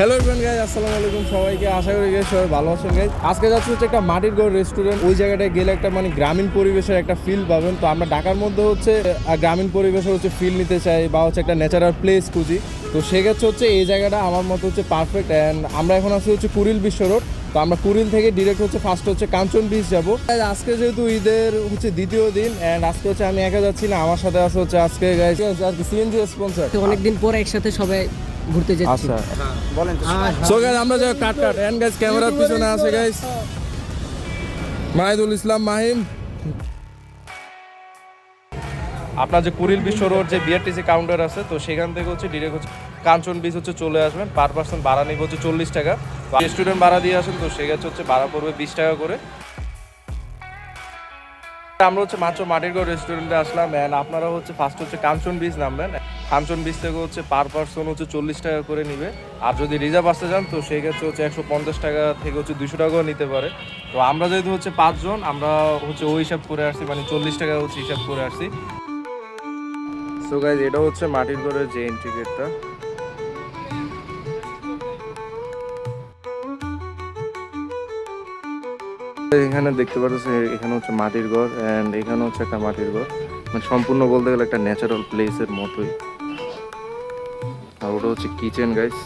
Hello everyone guys আসসালামু আলাইকুম সবাইকে। আশা করি guys সবাই ভালো আছেন গাইজ আজকে যাচ্ছে হচ্ছে একটা মাটির গড় রেস্টুরেন্ট ওই জায়গাটায় গেলে একটা মানে গ্রামীণ পরিবেশের একটা ফিল পাবেন। তো আমরা ঢাকার মধ্যে হচ্ছে গ্রামীণ পরিবেশের হচ্ছে ফিল নিতে চাই বা হচ্ছে একটা ন্যাচারাল প্লেস খুঁজি। তো সেক্ষেত্রে হচ্ছে এই জায়গাটা আমার মতো হচ্ছে পারফেক্ট অ্যান্ড আমরা এখন আছি হচ্ছে কুড়িল বিশ্ব রোড তো আমরা কুড়িল থেকে ডিরেক্ট হচ্ছে ফার্স্ট হচ্ছে কাঞ্চন বিচ যাব। আজকে যেহেতু ঈদের হচ্ছে দ্বিতীয় দিন অ্যান্ড আজকে হচ্ছে আমি একা যাচ্ছি না, আমার সাথে আছে হচ্ছে আজকে গাইজ আর কি সিএনজি স্পন্সর অনেকদিন পর একসাথে সবাই ঘুরতে যাচ্ছি। আচ্ছা। সো গাইজ আমরা যাই কাট কাট। এন্ড গাইজ ক্যামেরার পিছনে আছে গাইজ মাহিদুল ইসলাম মাহিম। আপনার যে কুড়িল বিশ্ব রোড যে বিআরটিসি কাউন্টার আছে তো সেখান থেকে হচ্ছে ডিরেক্ট হচ্ছে কাঞ্চন বিচ হচ্ছে চলে আসবেন। পার পার্সন ভাড়া নিবে হচ্ছে চল্লিশ টাকা। স্টুডেন্ট ভাড়া দিয়ে আসেন তো সেক্ষেত্রে হচ্ছে ভাড়া পড়বে বিশ টাকা করে। আমরা হচ্ছে মাত্র মাটিরগড় রেস্টুরেন্টে আসলাম অ্যান্ড আপনারা হচ্ছে ফার্স্ট হচ্ছে কাঞ্চন বিচ নামবেন। কাঞ্চন বিচ থেকে হচ্ছে পার পার্সন হচ্ছে চল্লিশ টাকা করে নিবে। আর যদি রিজার্ভ আসতে যান তো সেই ক্ষেত্রে হচ্ছে একশো পঞ্চাশ টাকা থেকে হচ্ছে দুশো টাকাও নিতে পারে। তো আমরা যেহেতু হচ্ছে পাঁচজন আমরা হচ্ছে ওই হিসাব করে আসছি মানে চল্লিশ টাকা হচ্ছে হিসাব করে আসছি। সো গাইজ এটা হচ্ছে মাটির ঘরের যে এন্ট্রি গেটটা এখানে দেখতে পাচ্ছেন এখানে হচ্ছে মাটির ঘর এখানে হচ্ছে একটা মাটির ঘর। মানে সম্পূর্ণ বলতে গেলে একটা ন্যাচারাল প্লেসের মতোই। আর ওটা হচ্ছে কিচেন গাইস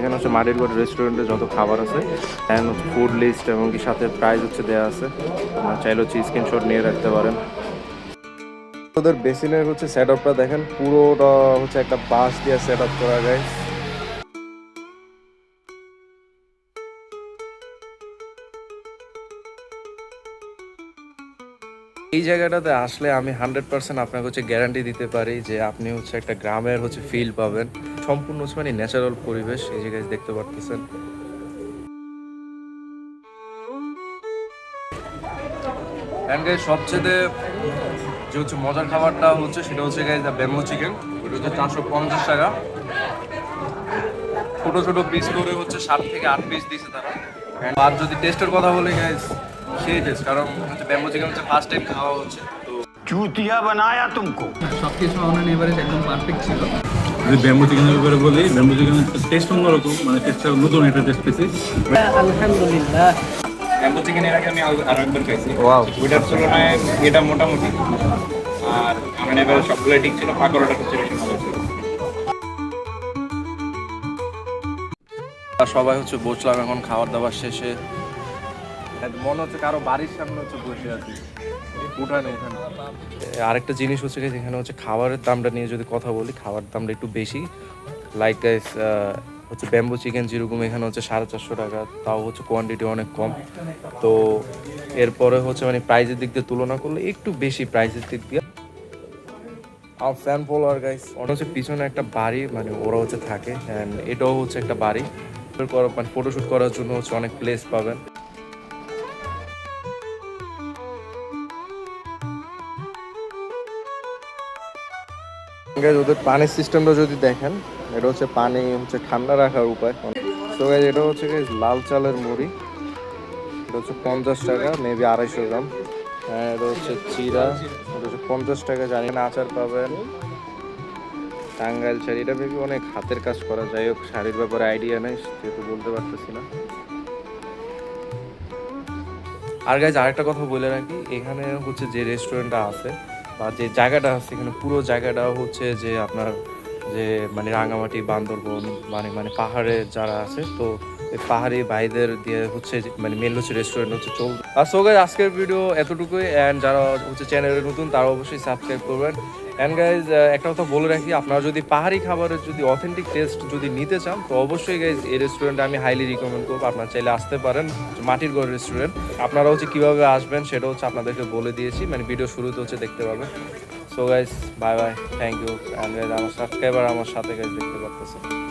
এখানে হচ্ছে মাটির ঘর রেস্টুরেন্টে যত খাবার আছে অ্যান্ড ফুড লিস্ট এবং কি সাথে প্রাইস হচ্ছে দেওয়া আছে। চাইলে হচ্ছে স্ক্রিনশট নিয়ে রাখতে পারেন। ওদের বেসিনের হচ্ছে সেট আপটা দেখেন, পুরোটা হচ্ছে একটা বাঁশ দিয়ে সেট আপ করা যায় এই জায়গাটাতে আসলে আমি হান্ড্রেড পার্সেন্ট আপনাকে হচ্ছে গ্যারান্টি দিতে পারি যে আপনি হচ্ছে একটা গ্রামের হচ্ছে ফিল পাবেন। সম্পূর্ণ হচ্ছে মানে ন্যাচারাল পরিবেশ, এই জায়গায় দেখতে পারতেছেন। সবচেয়ে যে হচ্ছে মজার খাবারটা হচ্ছে সেটা হচ্ছে গাইজ দ্য ব্যাম্বো চিকেন ওটা হচ্ছে চারশো পঞ্চাশ টাকা। ছোটো ছোটো পিস করে হচ্ছে সাত থেকে আট পিস দিয়েছে তারা। আর যদি টেস্টের কথা বলি গাইজ সেই টেস্ট কারণ হচ্ছে ব্যাম্বো চিকেন হচ্ছে ফার্স্ট টাইম খাওয়া হচ্ছে ছিল। মানে টেস্টটা নতুন একটা টেস্ট আলহামদুলিল্লাহ। ব্যাম্বো চিকেন এর আগে আমি আরও একবার খাইছি। ওইটার তুলনায় এটা মোটামুটি। আর আমার এবার সবগুলো ঠিক ছিল পাকোড়াটা হচ্ছে বেশি ভালো ছিল। সবাই হচ্ছে বসলাম এখন খাবার দাবার শেষে। মনে হচ্ছে কারও বাড়ির সামনে হচ্ছে বসে আছি। আরেকটা জিনিস হচ্ছে কি এখানে হচ্ছে খাবারের দামটা নিয়ে যদি কথা বলি খাবার দামটা একটু বেশি। লাইক গাইস হচ্ছে ব্যাম্বু চিকেন যেরকম এখানে হচ্ছে সাড়ে চারশো টাকা, তাও হচ্ছে কোয়ান্টিটি অনেক কম। তো এরপরে হচ্ছে মানে প্রাইজের দিক দিয়ে তুলনা করলে একটু বেশি প্রাইজের দিক দিয়ে। আর ফ্যান ফলোয়ার গাইস ওটা হচ্ছে পিছনে একটা বাড়ি মানে ওরা হচ্ছে থাকে অ্যান্ড এটাও হচ্ছে একটা বাড়ি। মানে ফটোশ্যুট করার জন্য হচ্ছে অনেক প্লেস পাবেন। ওদের পানির সিস্টেমটা যদি দেখেন, এটা হচ্ছে পানি, হচ্ছে ঠান্ডা রাখার উপায়। তো গাইজ এটা হচ্ছে, guys, লাল চালের মুড়ি। এটা হচ্ছে পঞ্চাশ টাকা মেবি আড়াইশো গ্রাম। হ্যাঁ এটা হচ্ছে চিরা। এটা হচ্ছে পঞ্চাশ টাকা, জানি না, আচার পাবেন। টাঙ্গাইল শাড়ি এটা মেবি অনেক হাতের কাজ করা। যাই হোক, শাড়ির ব্যাপারে আইডিয়া নেই যেহেতু বলতে পারতেছি না। আর গাইজ আরেকটা কথা বলে রাখি, এখানে হচ্ছে যে রেস্টুরেন্টটা আছে বা যে জায়গাটা আছে এখানে পুরো জায়গাটা হচ্ছে যে আপনার যে মানে রাঙামাটি, বান্দরবন মানে মানে পাহাড়ে যারা আছে, তো পাহাড়ি ভাইদের দিয়ে হচ্ছে মানে মেন হচ্ছে রেস্টুরেন্ট হচ্ছে চল আর সো গাইজ আজকের ভিডিও এতটুকুই অ্যান্ড যারা হচ্ছে চ্যানেলে নতুন, তারা অবশ্যই সাবস্ক্রাইব করবেন। অ্যান্ড গাইজ একটা কথা বলে রাখি, আপনারা যদি পাহাড়ি খাবারের যদি অথেন্টিক টেস্ট যদি নিতে চান, তো অবশ্যই গাইজ এই রেস্টুরেন্টে আমি হাইলি রিকমেন্ড করব। আপনারা চাইলে আসতে পারেন, মাটির গড় রেস্টুরেন্ট আপনারা হচ্ছে কীভাবে আসবেন, সেটা হচ্ছে আপনাদেরকে বলে দিয়েছি। মানে ভিডিও শুরুতে হচ্ছে দেখতে পাবেন। So guys bye bye thank you and আমার সাবস্ক্রাইবার আমার সাথে গাইজ দেখতে পারতেছে